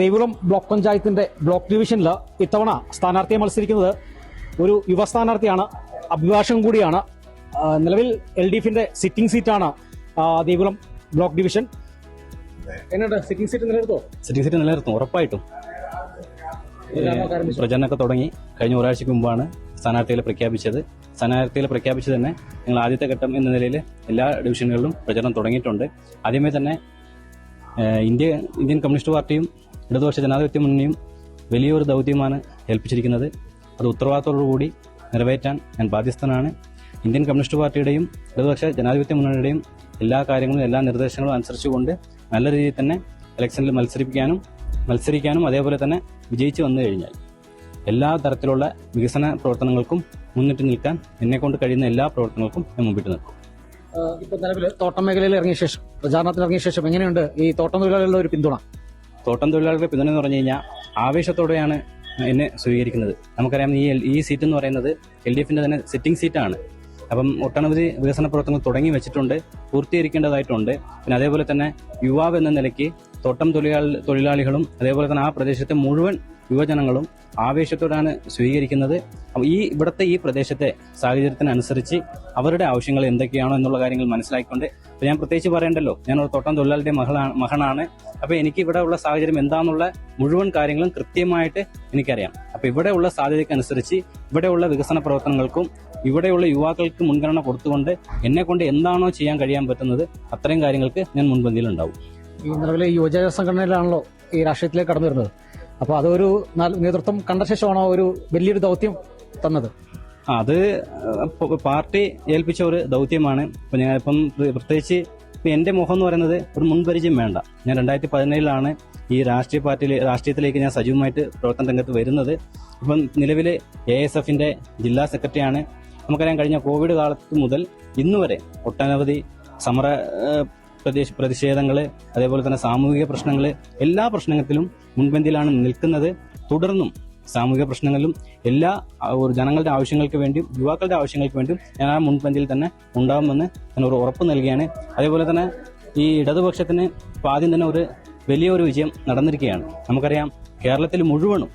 Devikulam block പഞ്ചായത്തിന്റെ block ഡിവിഷനിൽ ഇത്തവണ സ്ഥാനാർത്ഥിയെ മത്സരിക്കുന്നത് ഒരു യുവ സ്ഥാനാർത്ഥിയാണ്. അഭിഭാഷകം കൂടിയാണ്. നിലവിൽ എൽ ഡി എഫിന്റെ സിറ്റിംഗ് സീറ്റാണ് ദേവികുളം ബ്ലോക്ക് ഡിവിഷൻ. എങ്ങനെയുണ്ട്? സിറ്റിംഗ് സീറ്റ് നിലനിർത്തോ? സിറ്റിംഗ് സീറ്റ് നിലനിർത്തും ഉറപ്പായിട്ടും. പ്രചരണമൊക്കെ തുടങ്ങി. കഴിഞ്ഞ ഒരാഴ്ചക്ക് മുമ്പാണ് സ്ഥാനാർത്ഥികളെ പ്രഖ്യാപിച്ചത്. സ്ഥാനാർത്ഥികളെ പ്രഖ്യാപിച്ചു തന്നെ ഞങ്ങൾ ആദ്യത്തെ ഘട്ടം എന്ന നിലയിൽ എല്ലാ ഡിവിഷനുകളിലും പ്രചരണം തുടങ്ങിയിട്ടുണ്ട്. ആദ്യമേ തന്നെ ഇന്ത്യ ഇന്ത്യൻ കമ്മ്യൂണിസ്റ്റ് പാർട്ടിയും ഇടതുപക്ഷ ജനാധിപത്യ മുന്നണിയും വലിയൊരു ദൗത്യമാണ് ഏൽപ്പിച്ചിരിക്കുന്നത്. അത് ഉത്തരവാദിത്തോടുകൂടി നിറവേറ്റാൻ ഞാൻ ബാധ്യസ്ഥനാണ്. ഇന്ത്യൻ കമ്മ്യൂണിസ്റ്റ് പാർട്ടിയുടെയും ഇടതുപക്ഷ ജനാധിപത്യ മുന്നണിയുടെയും എല്ലാ കാര്യങ്ങളും എല്ലാ നിർദ്ദേശങ്ങളും അനുസരിച്ചുകൊണ്ട് നല്ല രീതിയിൽ തന്നെ ഇലക്ഷനിൽ മത്സരിപ്പിക്കാനും മത്സരിക്കാനും അതേപോലെ തന്നെ വിജയിച്ചു വന്നു കഴിഞ്ഞാൽ എല്ലാ തരത്തിലുള്ള വികസന പ്രവർത്തനങ്ങൾക്കും മുന്നിട്ട് നിൽക്കാൻ എന്നെക്കൊണ്ട് കഴിയുന്ന എല്ലാ പ്രവർത്തനങ്ങൾക്കും ഞാൻ മുമ്പിട്ട് നിൽക്കും. ഇപ്പൊ നിലവിൽ തോട്ടം മേഖലയിൽ ഇറങ്ങിയ ശേഷം പ്രചാരണത്തിൽ ഇറങ്ങിയ ശേഷം എങ്ങനെയുണ്ട് ഈ തോട്ടം തൊഴിലാളികളുടെ ഒരു പിന്തുണ? തോട്ടം തൊഴിലാളികളുടെ പിന്തുണ എന്ന് പറഞ്ഞു കഴിഞ്ഞാൽ ആവേശത്തോടെയാണ് എന്നെ സ്വീകരിക്കുന്നത്. നമുക്കറിയാം ഈ ഈ സീറ്റ് എന്ന് പറയുന്നത് എൽ ഡി എഫിന്റെ തന്നെ സിറ്റിംഗ് സീറ്റാണ്. അപ്പം ഒട്ടനവധി വികസന പ്രവർത്തനങ്ങൾ തുടങ്ങി വെച്ചിട്ടുണ്ട് പൂർത്തീകരിക്കേണ്ടതായിട്ടുണ്ട്. പിന്നെ അതേപോലെ തന്നെ യുവാവ് എന്ന നിലയ്ക്ക് തോട്ടം തൊഴിലാളി തൊഴിലാളികളും അതേപോലെ തന്നെ ആ പ്രദേശത്തെ മുഴുവൻ യുവജനങ്ങളും ആവേശത്തോടാണ് സ്വീകരിക്കുന്നത്. അപ്പോൾ ഈ ഇവിടുത്തെ ഈ പ്രദേശത്തെ സാഹചര്യത്തിനനുസരിച്ച് അവരുടെ ആവശ്യങ്ങൾ എന്തൊക്കെയാണോ എന്നുള്ള കാര്യങ്ങൾ മനസ്സിലാക്കിക്കൊണ്ട് ഞാൻ പ്രത്യേകിച്ച് പറയണ്ടല്ലോ. ഞാൻ ഒരു തോട്ടം തൊഴിലാളിയുടെ മകളാണ് മകനാണ്. അപ്പൊ എനിക്ക് ഇവിടെ ഉള്ള സാഹചര്യം എന്താണെന്നുള്ള മുഴുവൻ കാര്യങ്ങളും കൃത്യമായിട്ട് എനിക്കറിയാം. അപ്പൊ ഇവിടെ ഉള്ള സാധ്യതയ്ക്കനുസരിച്ച് ഇവിടെയുള്ള വികസന പ്രവർത്തനങ്ങൾക്കും ഇവിടെയുള്ള യുവാക്കൾക്ക് മുൻഗണന കൊടുത്തുകൊണ്ട് എന്നെ കൊണ്ട് എന്താണോ ചെയ്യാൻ കഴിയാൻ പറ്റുന്നത് അത്രയും കാര്യങ്ങൾക്ക് ഞാൻ മുൻപന്തിയിലുണ്ടാവും. ഈ നിലവിലെ യുവജന സംഘടനയിലാണല്ലോ ഈ രാഷ്ട്രീയത്തിലേക്ക് കടന്നു വരുന്നത്. അപ്പൊ അതൊരു നേതൃത്വം കണ്ട ശേഷമാണോ ഒരു വലിയൊരു ദൗത്യം തന്നത്? അത് പാർട്ടി ഏൽപ്പിച്ച ഒരു ദൗത്യമാണ്. ഇപ്പൊ ഞാൻ ഇപ്പം പ്രത്യേകിച്ച് ഇപ്പൊ എന്റെ മുഖം എന്ന് പറയുന്നത് ഒരു മുൻപരിചയം വേണ്ട. ഞാൻ രണ്ടായിരത്തി പതിനേഴിലാണ് ഈ രാഷ്ട്രീയ പാർട്ടിയിൽ രാഷ്ട്രീയത്തിലേക്ക് ഞാൻ സജീവമായിട്ട് പ്രവർത്തന രംഗത്ത് വരുന്നത്. ഇപ്പം നിലവിൽ എ എസ് എഫിന്റെ ജില്ലാ സെക്രട്ടറിയാണ്. നമുക്കറിയാം കഴിഞ്ഞ കോവിഡ് കാലത്ത് മുതൽ ഇന്നുവരെ ഒട്ടനവധി സമര പ്രദേശ പ്രതിഷേധങ്ങൾ അതേപോലെ തന്നെ സാമൂഹിക പ്രശ്നങ്ങൾ എല്ലാ പ്രശ്നത്തിലും മുൻപന്തിയിലാണ് നിൽക്കുന്നത്. തുടർന്നും സാമൂഹിക പ്രശ്നങ്ങളിലും എല്ലാ ഒരു ജനങ്ങളുടെ ആവശ്യങ്ങൾക്ക് വേണ്ടിയും യുവാക്കളുടെ ആവശ്യങ്ങൾക്ക് വേണ്ടിയും ഞാൻ ആ മുൻപന്തിയിൽ തന്നെ ഉണ്ടാകുമെന്ന് ഞാൻ ഒരു ഉറപ്പ് നൽകുകയാണ്. അതേപോലെ തന്നെ ഈ ഇടതുപക്ഷത്തിന് ഇപ്പൊ ആദ്യം തന്നെ ഒരു വലിയൊരു വിജയം നടന്നിരിക്കുകയാണ്. നമുക്കറിയാം കേരളത്തിൽ മുഴുവനും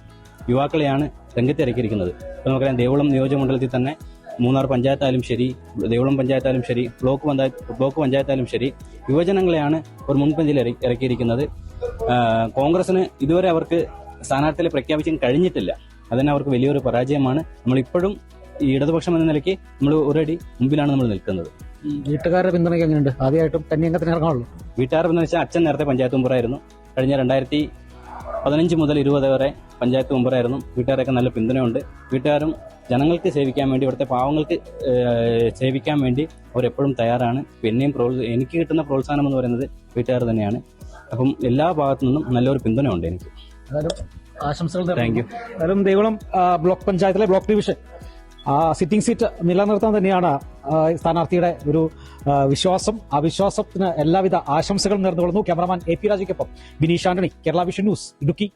യുവാക്കളെയാണ് രംഗത്തിറക്കിയിരിക്കുന്നത് ഇപ്പൊ നമുക്കറിയാം ദേവളം നിയോജകമണ്ഡലത്തിൽ തന്നെ മൂന്നാർ പഞ്ചായത്തായാലും ശരി ദേവളം പഞ്ചായത്തായാലും ശരി ബ്ലോക്ക് പഞ്ചായത്ത് ബ്ലോക്ക് പഞ്ചായത്തായാലും ശരി യുവജനങ്ങളെയാണ് ഒരു മുൻപന്തിയിൽ ഇറ- ഇറക്കിയിരിക്കുന്നത്. കോൺഗ്രസിന് ഇതുവരെ അവർക്ക് സ്ഥാനാർത്ഥികളെ പ്രഖ്യാപിക്കാൻ കഴിഞ്ഞിട്ടില്ല. അതിന് അവർക്ക് വലിയൊരു പരാജയമാണ്. നമ്മളിപ്പോഴും ഈ ഇടതുപക്ഷം എന്ന നിലയ്ക്ക് നമ്മൾ ഒരടി മുമ്പിലാണ് നമ്മൾ നിൽക്കുന്നത്. വീട്ടുകാരുടെ പിന്തുണയ്ക്ക് എങ്ങനെയുണ്ട്? ആദ്യമായിട്ടും കന്യംഗത്തിന് ഇറങ്ങാനുള്ളൂ. വീട്ടുകാരുടെ എന്ന് വെച്ചാൽ അച്ഛൻ നേരത്തെ പഞ്ചായത്ത് മെമ്പറായിരുന്നു. കഴിഞ്ഞ രണ്ടായിരത്തി പതിനഞ്ച് മുതൽ ഇരുപത് വരെ പഞ്ചായത്ത് മെമ്പറായിരുന്നു. വീട്ടുകാരൊക്കെ നല്ല പിന്തുണയുണ്ട്. വീട്ടുകാരും ജനങ്ങൾക്ക് സേവിക്കാൻ വേണ്ടി ഇവിടുത്തെ പാവങ്ങൾക്ക് സേവിക്കാൻ വേണ്ടി അവരെപ്പോഴും തയ്യാറാണ്. പിന്നെയും എനിക്ക് കിട്ടുന്ന പ്രോത്സാഹനം എന്ന് പറയുന്നത് വീട്ടുകാർ തന്നെയാണ്. അപ്പം എല്ലാ ഭാഗത്തു നിന്നും നല്ലൊരു പിന്തുണയുണ്ട് എനിക്ക്. ആശംസകൾ. താങ്ക് യു ദേവളം ബ്ലോക്ക് പഞ്ചായത്തിലെ ബ്ലോക്ക് ഡിവിഷൻ ആ സിറ്റിംഗ് സീറ്റ് നിലനിർത്താൻ തന്നെയാണ് സ്ഥാനാർത്ഥിയുടെ ഒരു വിശ്വാസം. ആ വിശ്വാസത്തിന് എല്ലാവിധ ആശംസകളും നേർന്നുകൊള്ളുന്നു. ക്യാമറമാൻ എ പി രാജയ്ക്കൊപ്പം Bineesh Antony. Kerala vision news Idukki.